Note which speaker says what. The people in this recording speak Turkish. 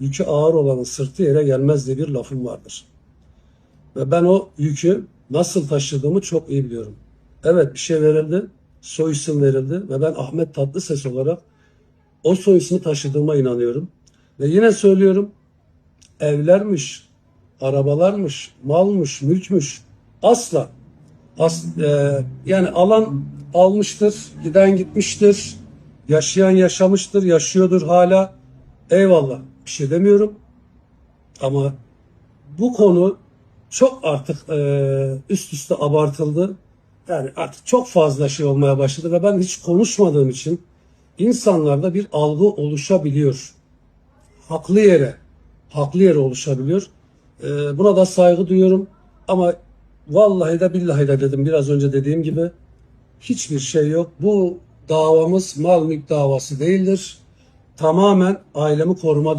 Speaker 1: yükü ağır olanın sırtı yere gelmez diye bir lafım vardır. Ve ben o yükü nasıl taşıdığımı çok iyi biliyorum. Evet bir şey verildi, soy isim verildi ve ben Ahmet Tatlıses olarak o soy ismi taşıdığıma inanıyorum. Ve yine söylüyorum, evlermiş, arabalarmış, malmış, mülkmüş asla As, e, yani alan almıştır, giden gitmiştir, yaşayan yaşamıştır, yaşıyordur hala. Eyvallah, bir şey demiyorum. Ama bu konu çok artık e, üst üste abartıldı. Yani artık çok fazla şey olmaya başladı ve ben hiç konuşmadığım için insanlarda bir algı oluşabiliyor. Haklı yere, haklı yere oluşabiliyor. E, buna da saygı duyuyorum ama vallahi de billahi de dedim biraz önce dediğim gibi hiçbir şey yok. Bu davamız mal mülk davası değildir. Tamamen ailemi koruma davası.